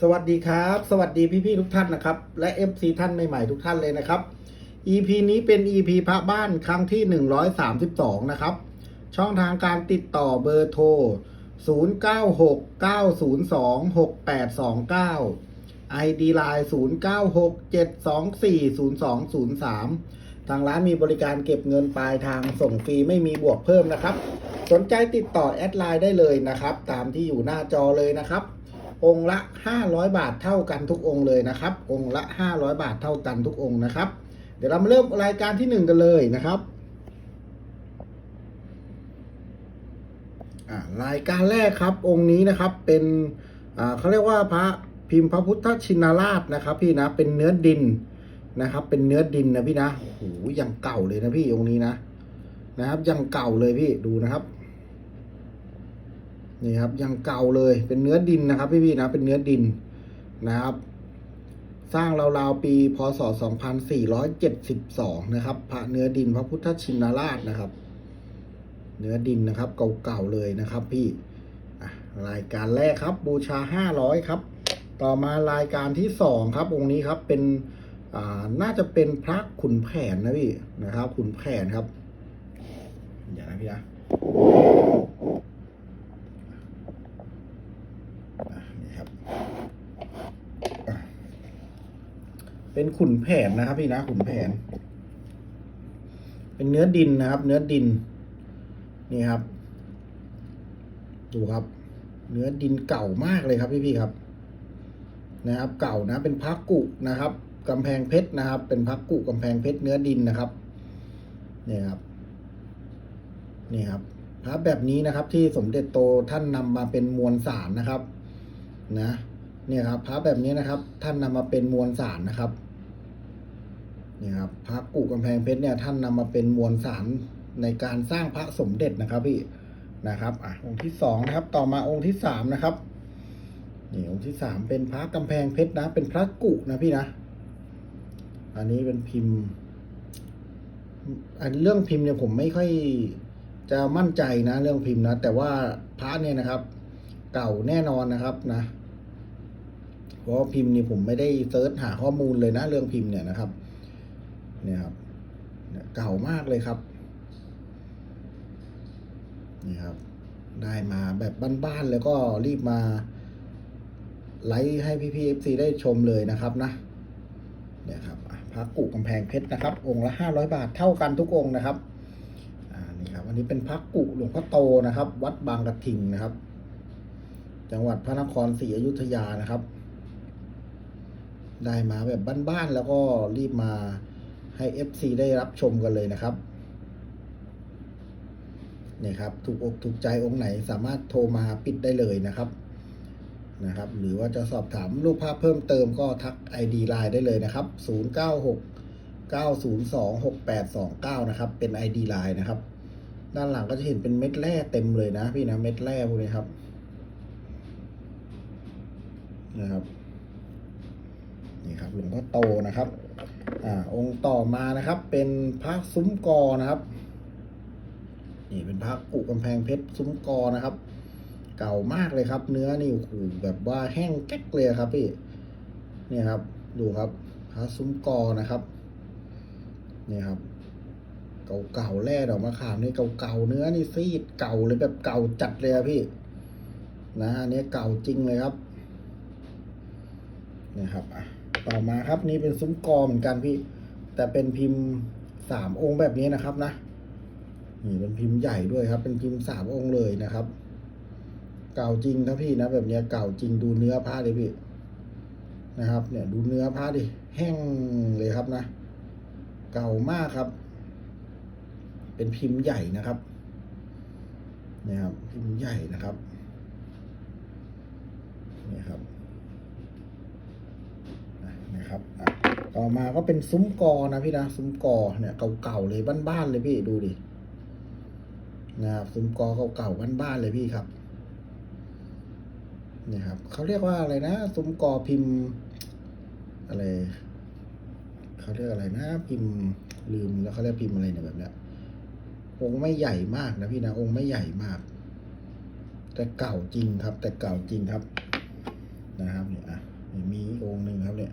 สวัสดีครับ สวัสดีพี่ๆทุกท่านนะครับ และ FC ท่านใหม่ๆทุกท่านเลยนะครับ EP นี้เป็น EP พระบ้านครั้งที่ 132 นะครับ ช่องทางการติดต่อเบอร์โทร 0969026829 ID Line 0967240203 ทางร้านมีบริการเก็บเงินปลายทางส่งฟรีไม่มีบวกเพิ่มนะครับ สนใจติดต่อแอดไลน์ได้เลยนะครับ ตามที่อยู่หน้าจอเลยนะครับ องค์ละ 500 บาทเท่ากันทุกองค์เลยนะครับ องค์ละ 500 บาทเท่ากันทุกองค์นะครับ เดี๋ยวเรามาเริ่มรายการที่ 1 กันเลยนะครับรายการแรกครับองค์นี้นะครับเป็นเขาเรียกว่าพระพิมพ์พระพุทธชินราชนะครับ พี่นะเป็นเนื้อดินนะครับ เป็นเนื้อดินนะพี่นะโอ้โหยังเก่าเลยนะพี่องค์นี้นะนะครับยังเก่าเลยพี่ดูนะครับ นี่ครับยังเก่าเลยเป็นเนื้อดินนะครับ พี่พี่นะเป็นเนื้อดินนะครับ สร้างราวๆปีพศ 2472 นะครับพระเนื้อดินพระพุทธชินราชนะครับ เนื้อดินนะครับเก่าๆเลยนะครับพี่รายการแรกครับ บูชา 500 ครับ ต่อมารายการที่สองครับ องค์นี้ครับเป็นอ่าน่าจะเป็นพระขุนแผนนะพี่นะครับ ขุนแผนครับ อย่านะพี่นะนี่ครับอะ เป็นขุนแผนนะครับพี่นะขุนแผน เป็นเนื้อดินนะครับ เนื้อดิน นี่ครับ ดูครับ เนื้อดินเก่ามากเลยครับพี่พี่ครับ นะครับ เก่านะ เป็นพักกุนะครับกำแพงเพชรนะครับ เป็นพักกุกำแพงเพชรเนื้อดินนะครับนี่ครับนี่ครับพระแบบนี้นะครับ ที่สมเด็จโตท่านนำมาเป็นมวลสารนะครับ นะเนี่ยครับพระแบบนี้นะครับ ท่านนำมาเป็นมวลสารนะครับ นี่ครับพระกุกำแพงเพชรเนี่ยท่านนำมาเป็นมวลสารในการสร้างพระสมเด็จนะครับพี่นะครับอะองค์ที่สองนะครับ ต่อมาองค์ที่สามนะครับนี่องค์ที่สามเป็นพระกำแพงเพชรนะ เป็นพระกุนะพี่นะ อันนี้เป็นพิมพ์ อันเรื่องพิมพ์เนี่ยผมไม่ค่อยจะมั่นใจนะเรื่องพิมพ์นะ แต่ว่าพระเนี่ยนะครับ เก่าแน่นอนนะครับนะ เพราะพิมพ์นี่ผมไม่ได้เซิร์ชหาข้อมูลเลยนะ เรื่องพิมพ์เนี่ยนะครับ เนี่ยครับเก่ามากเลยครับนี่ครับ ได้มาแบบบ้านๆแล้วก็รีบมาไลค์ให้พี่พีเอฟซีได้ชมเลยนะครับนะเนี่ยครับพระกุกำแพงเพชรนะครับ องค์ละห้าร้อยบาทเท่ากันทุกองค์นะครับอ่านี่ครับอันนี้เป็นพระกุหลวงพ่อโตนะครับ วัดบางกระทิงนะครับ จังหวัดพระนครศรีอยุธยานะครับ ได้มาแบบบ้านๆแล้วก็รีบมา ให้ FC ได้รับชมกันเลยนะครับเนี่ยครับถูกอกถูกใจองค์ไหนสามารถโทรมาปิดได้เลยนะครับนะครับ หรือว่าจะสอบถามรูปภาพเพิ่มเติมก็ทัก ID Line ได้เลยนะครับ 096 902 6829 นะครับ เป็น ID Line นะครับ ด้านหลังก็จะเห็นเป็นเม็ดแร่เต็มเลยนะพี่นะเม็ดแร่พวกนี้ครับนะครับนี่ครับหลวงพ่อโตนะครับ อ่าองค์ต่อมานะครับ เป็นพระซุ้มกอนะครับ นี่เป็นพระกุกำแพงเพชรซุ้มกอนะครับ เก่ามากเลยครับ เนื้อนี่โอ้โหแบบว่าแห้งแก๊กเลยครับพี่นี่ครับ ดูครับพระซุ้มกอนะครับนี่ครับเก่าๆแร่ดอกมะขามนี่เก่าๆเนื้อนี่ซีดเก่าเลยแบบเก่าจัดเลยพี่ นะอันนี้เก่าจริงเลยครับนี่ครับอะ ต่อมาครับนี่เป็นซุ้มกอเหมือนกันพี่ แต่เป็นพิมพ์สามองค์แบบนี้นะครับนะนี่เป็นพิมพ์ใหญ่ด้วยครับ เป็นพิมพ์สามองค์เลยนะครับ เก่าจริงครับพี่นะ แบบนี้เก่าจริงดูเนื้อผ้าดิพี่นะครับ เนี่ยดูเนื้อผ้าดิแห้งเลยครับนะ เก่ามากครับ เป็นพิมพ์ใหญ่นะครับเนี่ยครับพิมพ์ใหญ่นะครับเนี่ยครับ นะครับอะต่อมาก็เป็นซุ้มกอนะพี่นะซุ้มกอเนี่ยเก่าๆเลยบ้านๆเลยพี่ดูดินะครับซุ้มกอเก่าๆบ้านๆเลยพี่ครับเนี่ยครับเขาเรียกว่าอะไรนะซุ้มกอพิมพ์อะไรเขาเรียกอะไรนะ พิมพ์ลืมแล้วเขาเรียกพิมพ์อะไรเนี่ยแบบเนี้ยองค์ไม่ใหญ่มากนะพี่นะองค์ไม่ใหญ่มาก แต่เก่าจริงครับ แต่เก่าจริงครับ นะครับนี่อะมีองค์หนึ่งครับเนี่ย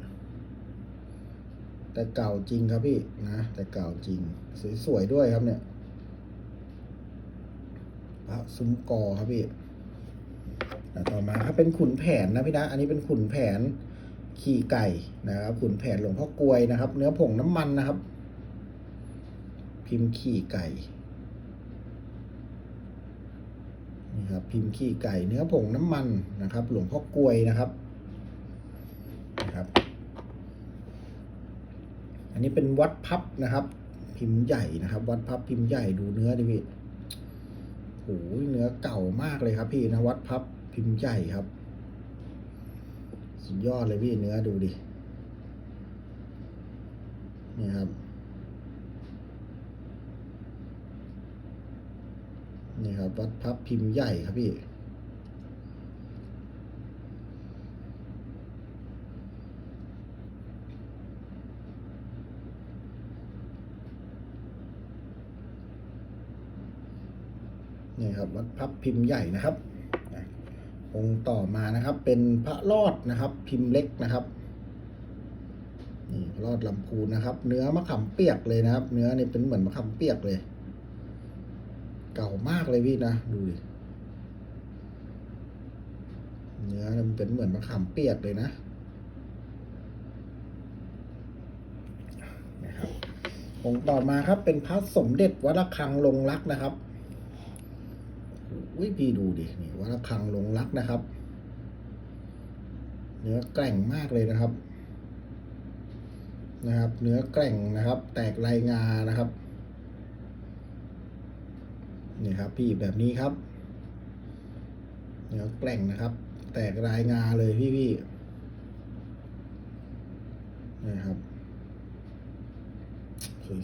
แต่เก่าจริงครับพี่นะ แต่เก่าจริง สวยๆด้วยครับเนี่ยพระซุ้มกอครับพี่ต่อมาครับเป็นขุนแผนนะพี่นะ อันนี้เป็นขุนแผนขี่ไก่นะครับ ขุนแผนหลวงพ่อกลวยนะครับ เนื้อผงน้ำมันนะครับ พิมพ์ขี่ไก่นี่ครับ พิมพ์ขี่ไก่ เนื้อผงน้ำมันนะครับ หลวงพ่อกลวยนะครับ อั นนี้เป็นวัดพับนะครับ พิมพ์ใหญ่นะครับ วัดพับพิมพ์ใหญ่ดูเนื้อดิพี่โอ้ยเนื้อเก่ามากเลยครับ พี่นะวัดพับพิมพ์ใหญ่ครับ สุดยอดเลยพี่เนื้อดูดินี่ครับนี่ครับวัดพับพิมพ์ใหญ่ครับพี่ นี่ครับวัดพับพิมพ์ใหญ่นะครับองค์ต่อมานะครับ เป็นพระรอดนะครับ พิมพ์เล็กนะครับนี่พระรอดลำพูนนะครับ เนื้อมะขามเปียกเลยนะครับ เนื้อนี่เป็นเหมือนมะขามเปียกเลย เก่ามากเลยพี่นะดูดิเนื้อมันเป็นเหมือนมะขามเปียกเลยนะนะครับองค์ต่อมาครับเป็นพระสมเด็จวัดระฆังลงรักนะครับ วิพี่ดูดินี่วัดระฆังลงรักนะครับ เนื้อแกร่งมากเลยนะครับ นะครับ เนื้อแกร่งนะครับ แตกลายงานะครับนี่ครับพี่แบบนี้ครับเนื้อแกร่งนะครับ แตกลายงาเลยพี่พี่นี่ครับ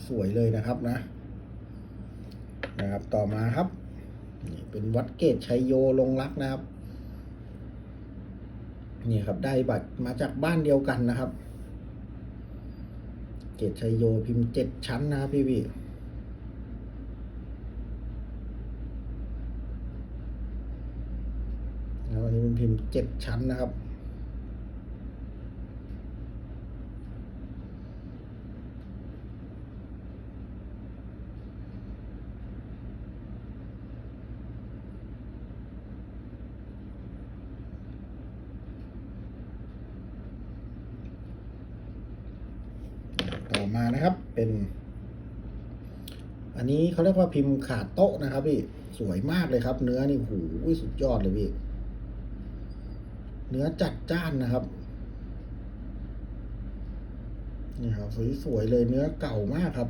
สวยๆเลยนะครับนะนะครับต่อมาครับ เป็นวัดเกตชัยโยลงรักนะครับ นี่ครับได้บัตรมาจากบ้านเดียวกันนะครับ เกตชัยโยพิมพ์เจ็ดชั้นนะครับพี่พี่แล้วอันนี้เป็นพิมพ์เจ็ดชั้นนะครับ ต่อมานะครับเป็น อันนี้เขาเรียกว่าพิมพ์ขาดโต๊ะนะครับพี่ สวยมากเลยครับ เนื้อนี่หูสุดยอดเลยพี่ เนื้อจัดจ้านนะครับ นี่ครับสวยๆเลยเนื้อเก่ามากครับ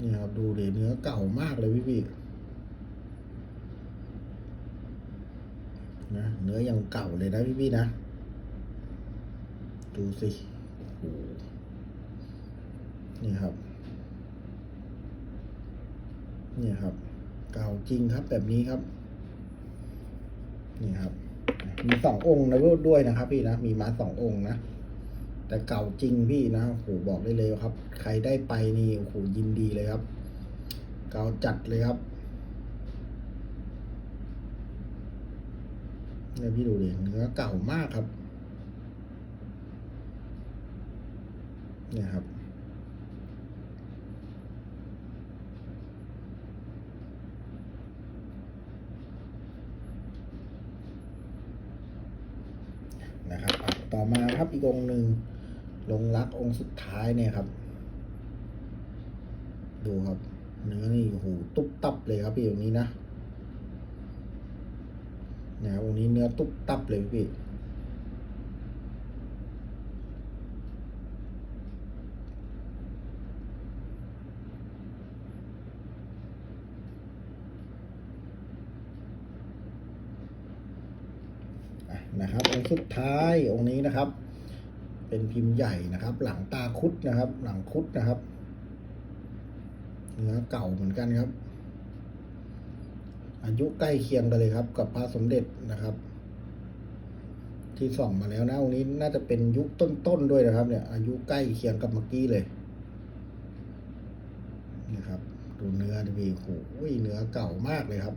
นี่ครับดูดิเนื้อเก่ามากเลยพี่พี่นะเนื้อยังเก่าเลยนะพี่พี่นะ ดูสิ นี่ครับ นี่ครับ เก่าจริงครับแบบนี้ครับ นี่ครับ มีสององค์นะด้วยนะครับ พี่นะ มีมาสององค์นะ แต่เก่าจริงพี่นะโอ้โหบอกได้เลยครับ ใครได้ไปนี่โอ้โหยินดีเลยครับ เก่าจัดเลยครับเนี่ยพี่ดูดิเนื้อเก่ามากครับ เนี่ครับ นะครับ ต่อมาครับอีกองหนึ่งลงรักองค์สุดท้ายเนี่ยครับ ดูครับ เนื้อนี่โอ้โหตุ๊บตับเลยครับพี่องนี้นะเนี่ยองค์นี้เนื้อตุ๊บตับเลยพี่ อะนะครับองค์ สุดท้ายองค์นี้นะครับ เป็นพิมพ์ใหญ่นะครับ หลังตาคุดนะครับ หลังคุดนะครับเนื้อเก่าเหมือนกันครับ อายุใกล้เคียงกันเลยครับ กับพระสมเด็จนะครับ ที่ส่องมาแล้วนะองค์นี้น่าจะเป็นยุคต้นๆด้วยนะครับ เนี่ย อายุใกล้เคียงกับเมื่อกี้เลยนะครับ ดูเนื้อดีโอ้โหเนื้อเก่ามากเลยครับ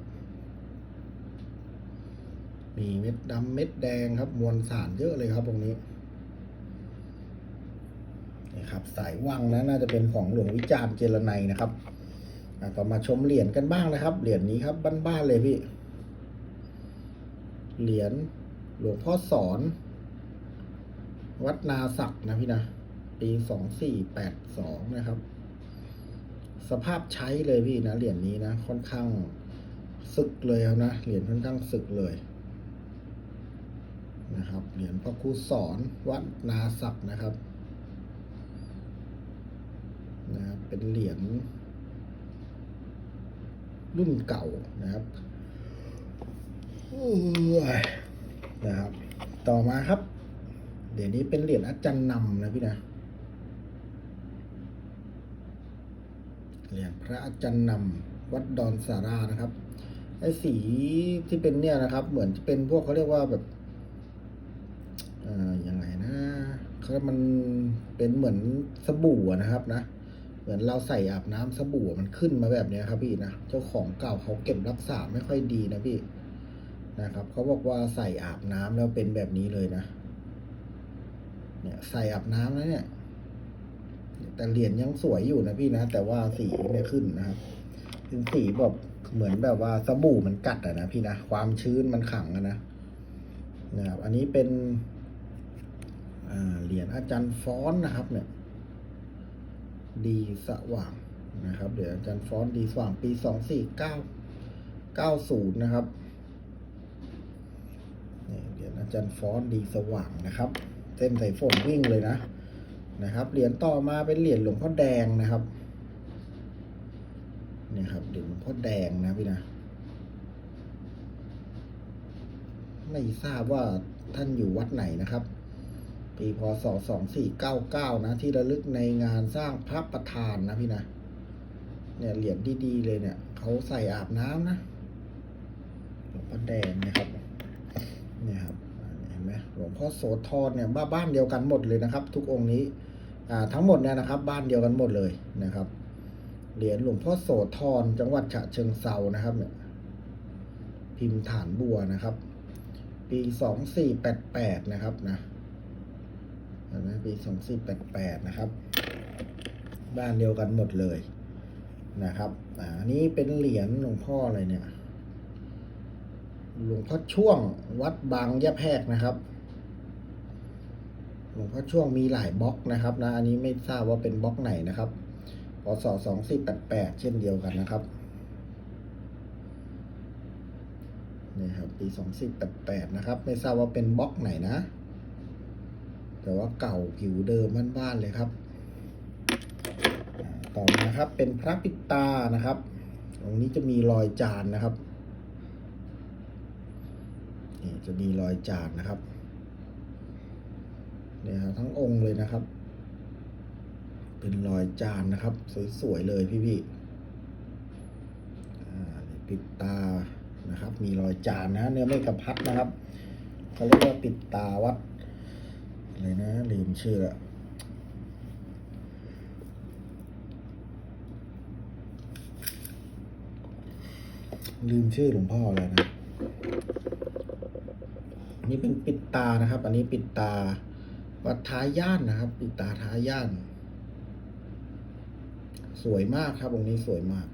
มีเม็ดดำเม็ดแดงครับ มวลสารเยอะเลยครับตรงนี้นี่ครับสายวังนะน่าจะเป็นของหลวงวิจารณ์เจรไนนะครับต่อมาชมเหรียญกันบ้างนะครับ เหรียญนี้ครับบ้านๆเลยพี่ เหรียญหลวงพ่อสอน วัดนาศักนะพี่นะ ปีสองสี่แปดสองนะครับ สภาพใช้เลยพี่นะเหรียญนี้นะ ค่อนข้างสึกเลยนะเหรียญค่อนข้างสึกเลย นะครับ เหรียญพ่อครูสอนวัดนาศักดิ์นะครับนะครับ เป็นเหรียญรุ่นเก่านะครับนะครับ ต่อมาครับ เดี๋ยวนี้เป็นเหรียญอาจารย์นำนะพี่นะ เหรียญพระอาจารย์นำวัดดอนสารานะครับ ไอ้สีที่เป็นเนี่ยนะครับ เหมือนจะเป็นพวกเขาเรียกว่าแบบ เอ่อยังไงนะเขามันเป็นเหมือนสบู่นะครับนะ เหมือนเราใส่อาบน้ำสบู่มันขึ้นมาแบบนี้ครับพี่นะ เจ้าของเก่าเขาเก็บรักษาไม่ค่อยดีนะพี่นะครับเขาบอกว่าใส่อาบน้ำแล้วเป็นแบบนี้เลยนะ เนี่ยใส่อาบน้ำแล้วเนี่ย แต่เหรียญยังสวยอยู่นะพี่นะ แต่ว่าสีไม่ขึ้นนะครับเป็นสีแบบเหมือนแบบว่าสบู่มันกัดอะนะพี่นะความชื้นมันขังอะนะนะครับ อันนี้เป็น เหรียญอาจารย์ฟ้อนนะครับเนี่ยดีสว่างนะครับเหรียญอาจารย์ฟ้อนดีสว่างปีสองสี่เก้าเก้าศูนย์นะครับนี่เหรียญอาจารย์ฟ้อนดีสว่างนะครับ เส้นใสายฝนวิ่งเลยนะนะครับเหรียญต่อมาเป็นเหรียญหลวงพ่อแดงนะครับเนี่ยครับเหรียญหลวงพ่อแดงนะพี่นะไม่ทราบว่าท่านอยู่วัดไหนนะครับ ปีพศสองสี่เก้าเก้านะ ที่ระลึกในงานสร้างพระประธานนะพี่นะ เนี่ยเหรียญดีๆเลยเนี่ยเขาใส่อาบน้ำนะหลวงพ่อแดงนะครับ เนี่ยครับเห็นไหมหลวงพ่อโสธรเนี่ยบ้าบ้านเดียวกันหมดเลยนะครับ ทุกองค์นี้อ่าทั้งหมดเนี่ยนะครับ บ้านเดียวกันหมดเลยนะครับเหรียญหลวงพ่อโสธรจังหวัดฉะเชิงเซานะครับเนี่ยพิมพ์ฐานบัวนะครับ ปีสองสี่แปดแปดนะครับนะ ไหมปีสองสี่แปดแปดนะครับ บ้านเดียวกันหมดเลยนะครับอันนี้เป็นเหรียญหลวงพ่ออะไรเนี่ย หลวงพ่อช่วงวัดบางยะแพกนะครับหลวงพ่อช่วงมีหลายบล็อกนะครับนะ อันนี้ไม่ทราบว่าเป็นบล็อกไหนนะครับพศสองสี่แปดแปดเช่นเดียวกันนะครับนี่ครับปีสองสี่แปดแปดนะครับ ไม่ทราบว่าเป็นบล็อกไหนนะ แต่ว่าเก่าผิวเดิมบ้านๆเลยครับอ่าต่อมาครับเป็นพระปิดตานะครับ ตรงนี้จะมีรอยจานนะครับนี่จะมีรอยจานนะครับเนี่ยครับทั้งองค์เลยนะครับ เป็นรอยจานนะครับ สวยๆเลยพี่ๆนี่ปิดตานะครับ มีรอยจานนะเนื้อไม่กระพัดนะครับเขาเรียกว่าปิดตาวัด อะไรนะ ลืมชื่อละลืมชื่อหลวงพ่อแล้วนะ นี่เป็นปิดตานะครับ อันนี้ปิดตา วัดท้ายย่านนะครับ ปิดตาท้ายย่าน สวยมากครับองค์นี้สวยมาก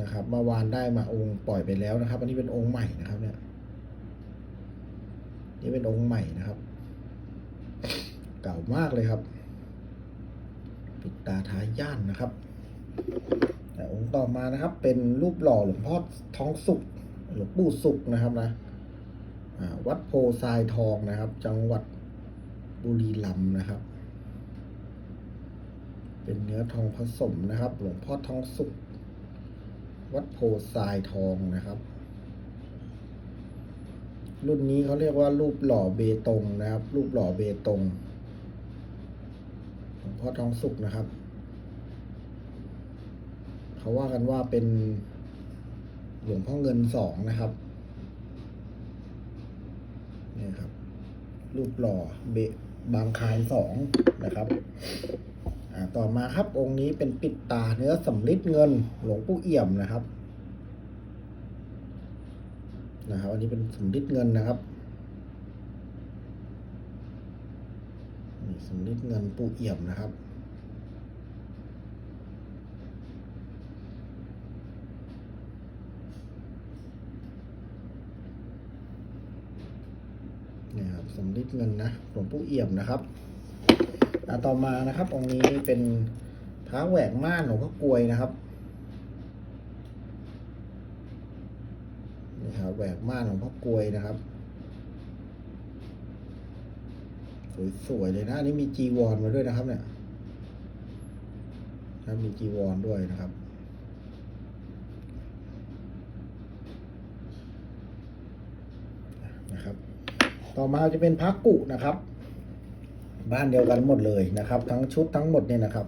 นะครับเมื่อวานได้มาองค์ปล่อยไปแล้วนะครับ อันนี้เป็นองค์ใหม่นะครับเนี่ย นี่เป็นองค์ใหม่นะครับ เก่ามากเลยครับ ปิดตาท้ายย่านนะครับแต่องค์ต่อมานะครับ เป็นรูปหล่อหลวงพ่อท้องสุกหลวงปู่สุกนะครับนะวัดโพทรายทองนะครับ จังหวัดบุรีรัมย์นะครับ เป็นเนื้อทองผสมนะครับ หลวงพ่อทองสุกวัดโพทรายทองนะครับ รุ่นนี้เขาเรียกว่ารูปหล่อเบตงนะครับ รูปหล่อเบตงหลวงพ่อทองสุกนะครับ เขาว่ากันว่าเป็นหลวงพ่อเงินสองนะครับนี่ครับ รูปหล่อเบบางคายสองนะครับต่อมาครับองค์นี้เป็นปิดตาเนื้อสำริดเงินหลวงปู่เอี่ยมนะครับ นะครับ อันนี้เป็นสำริดเงินนะครับสำลิดเงินปูเอี่ยมนะครับนี่ครับสำลิดเงินนะหลวงปู่เอี่ยมนะครับอะต่อมานะครับองค์นี้เป็นพระแหวกม่านหลวงพ่อกลวยนะครับ นี่ครับแหวกม่านหลวงพ่อกลวยนะครับ สวยๆเลยนะ อันนี้มีจีวรมาด้วยนะครับ เนี่ยครับมีจีวรด้วยนะครับนะครับ ต่อมาจะเป็นพักกุนะครับ บ้านเดียวกันหมดเลยนะครับ ทั้งชุดทั้งหมดเนี่ยนะครับ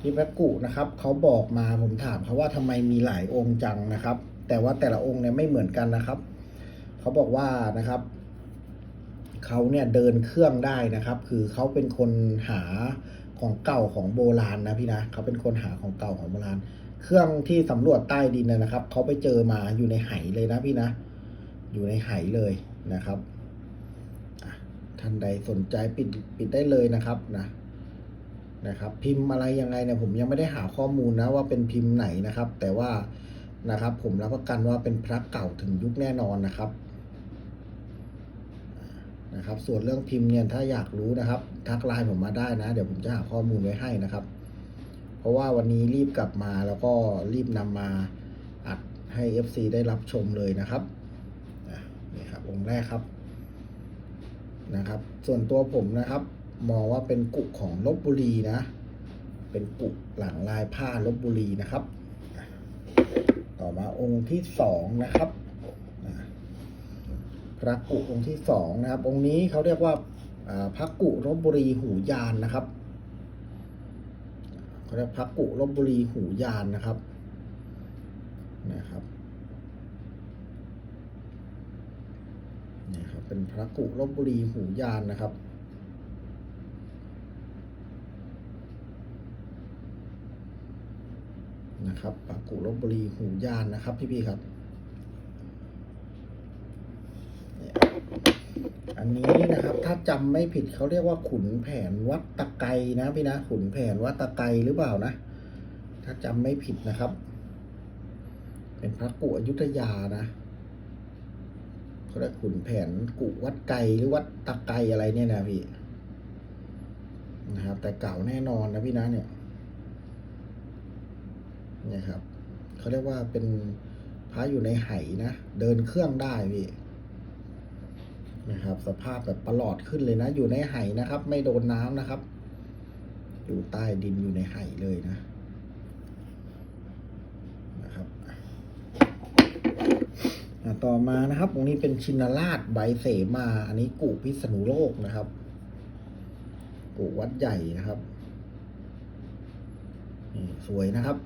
ที่พักกุนะครับเขาบอกมาผมถามเขาว่าทำไมมีหลายองค์จังนะครับ แต่ว่าแต่ละองค์เนี่ยไม่เหมือนกันนะครับ เขาบอกว่านะครับเขาเนี่ยเดินเครื่องได้นะครับ คือเขาเป็นคนหาของเก่าของโบราณนะพี่นะเขาเป็นคนหาของเก่าของโบราณ เครื่องที่สำรวจใต้ดินนะครับเขาไปเจอมาอยู่ในไหเลยนะพี่นะ อยู่ในไหเลยนะครับท่านใดสนใจปิดปิดได้เลยนะครับนะนะครับ พิมพ์อะไรยังไงเนี่ยผมยังไม่ได้หาข้อมูลนะว่าเป็นพิมพ์ไหนนะครับ แต่ว่า นะครับ ผมรับประกันว่าเป็นพระเก่าถึงยุคแน่นอนนะครับนะครับ ส่วนเรื่องพิมพ์เนี่ยถ้าอยากรู้นะครับ ทักไลน์ผมมาได้นะ เดี๋ยวผมจะหาข้อมูลไว้ให้นะครับ เพราะว่าวันนี้รีบกลับมาแล้วก็รีบนำมาอัดให้ FC ได้รับชมเลยนะครับนี่ครับองค์แรกครับนะครับ ส่วนตัวผมนะครับ มองว่าเป็นกุของลบบุรีนะ เป็นกุหลังลายผ้าลบบุรีนะครับ ต่อมาองค์ที่สองนะครับพระกุองค์ที่สองนะครับ องค์นี้เขาเรียกว่าพระกุลบบุรีหูยานนะครับเขาเรียกพระกุลบบุรีหูยานนะครับนะครับนี่ครับเป็นพระกุลบบุรีหูยานนะครับ นะครับพระกุลบบุรีหูยานนะครับ พี่ๆครับ อันนี้นะครับถ้าจำไม่ผิดเขาเรียกว่าขุนแผนวัดตะไกนะพี่นะขุนแผนวัดตะไกหรือเปล่านะ ถ้าจำไม่ผิดนะครับ เป็นพระกุอยุธยานะเขาเรียกขุนแผนกุวัดไกหรือวัดตะไกอะไรเนี่ยนะพี่นะครับแต่เก่าแน่นอนนะพี่นะเนี่ย นี่ยครับเขาเรียกว่าเป็นพระอยู่ในไหนะ เดินเครื่องได้พี่นะครับ สภาพแบบประหลอดขึ้นเลยนะ อยู่ในไหนะครับ ไม่โดนน้ำนะครับ อยู่ใต้ดินอยู่ในไหเลยนะนะครับต่อมานะครับตรงนี้เป็นชินราชใบเสมา อันนี้กูพิษณุโลกนะครับ กูวัดใหญ่นะครับสวยนะครับ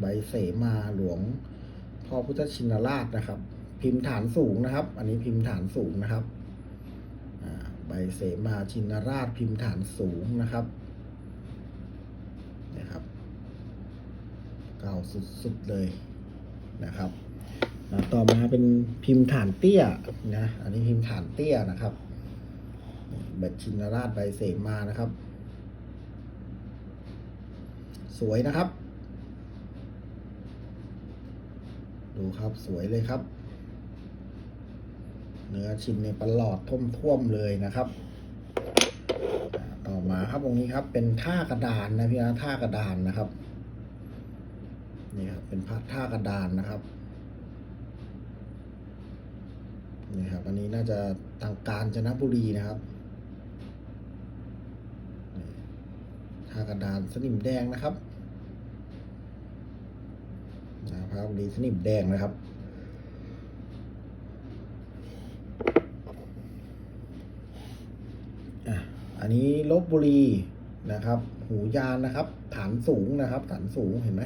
ใบเสมาหลวงพ่อพุทธชินราชนะครับ พิมพ์ฐานสูงนะครับ อันนี้พิมพ์ฐานสูงนะครับใบเสมาชินราชพิมพ์ฐานสูงนะครับนะครับเก่าสุดๆเลยนะครับต่อมาเป็นพิมพ์ฐานเตี้ยนะอันนี้พิมพ์ฐานเตี้ยนะครับเบ็ดชินราชใบเสมานะครับ สวยนะครับ ดูครับสวยเลยครับ เนื้อชิ้นในประหลอดท่วมๆเลยนะครับ ต่อมาครับตรงนี้ครับ เป็นท่ากระดานนะพี่นะท่ากระดานนะครับนี่ครับเป็นพระท่ากระดานนะครับนี่ครับอันนี้น่าจะทางการจนบุรีนะครับท่ากระดานสนิมแดงนะครับ นะครับดีสนิมแดงนะครับ อันนี้ลบบุรีนะครับ หูยานนะครับ ฐานสูงนะครับ ฐานสูงเห็นไหม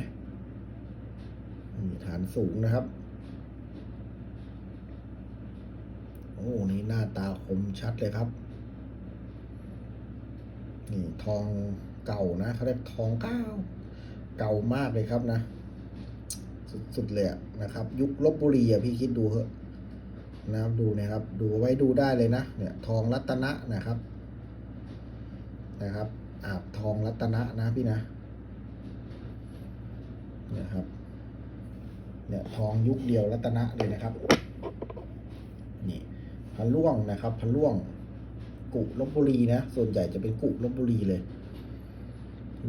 ฐานสูงนะครับ โอ้นี่หน้าตาคมชัดเลยครับ นี่ทองเก่านะเขาเรียกทองเก้า เก่ามากเลยครับนะ สุดๆเลยะนะครับ ยุคลบบุรีอะพี่คิดดูเถอะนะครับดูนะครับ ดูไว้ดูได้เลยนะเนี่ยทองรัตนะนะครับนะครับอาบทองรัตนะนะพี่นะเนี่ยครับเนี่ยทองยุคเดียวรัตนะเลยนะครับนี่พระล่วงนะครับพระล่วงกุลบบุรีนะ ส่วนใหญ่จะเป็นกุลบบุรีเลย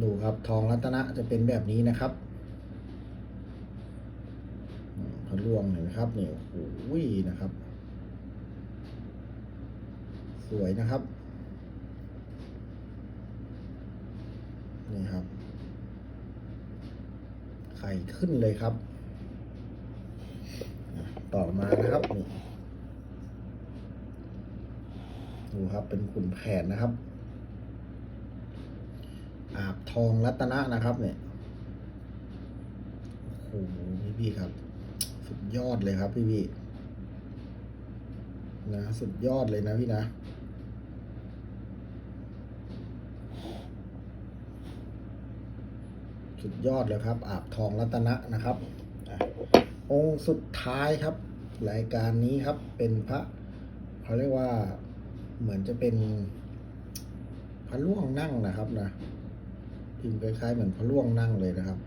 ดูครับ ทองรัตนะจะเป็นแบบนี้นะครับอืมพ ระล่วงเห็นไหมครับเนี่ยโอ้โหนะครับ สวยนะครับนี่ครับ ไข่ขึ้นเลยครับ ต่อมานะครับนี่ดูครับเป็นขุนแผนนะครับ อาบทองรัตนะนะครับเนี่ยโอ้โหพี่พี่ครับ ยอดเลยครับพี่พี่นะสุดยอดเลยนะพี่นะ สุดยอดเลยครับ อาบทองรัตนะนะครับอะองค์สุดท้ายครับ รายการนี้ครับเป็นพระเขาเรียกว่าเหมือนจะเป็นพระล่วงนั่งนะครับนะพิมพ์คล้ายๆเหมือนพระล่วงนั่งเลยนะครับ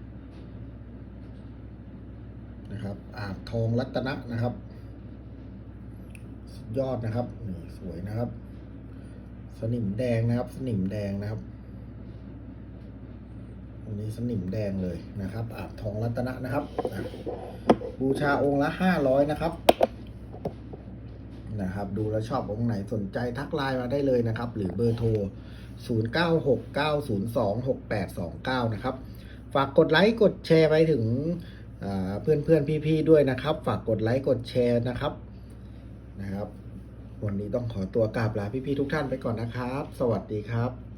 นะครับอาบทองรัตนะนะครับ ยอดนะครับนี่สวยนะครับ สนิมแดงนะครับ สนิมแดงนะครับอันนี้สนิมแดงเลยนะครับอาบทองรัตนะนะครับ บูชาองค์ละห้าร้อยนะครับ นะครับ ดูแล้วชอบองค์ไหนสนใจทักไลน์มาได้เลยนะครับ หรือเบอร์โทร 0 9 6 9 0 2 6 8 2 9 นะครับ ฝากกดไลค์กดแชร์ไปถึง เพื่อนเพื่อนๆพี่ๆด้วยนะครับ ฝากกดไลค์กดแชร์นะครับนะครับ วันนี้ต้องขอตัวกราบลาพี่ๆทุกท่านไปก่อนนะครับ สวัสดีครับ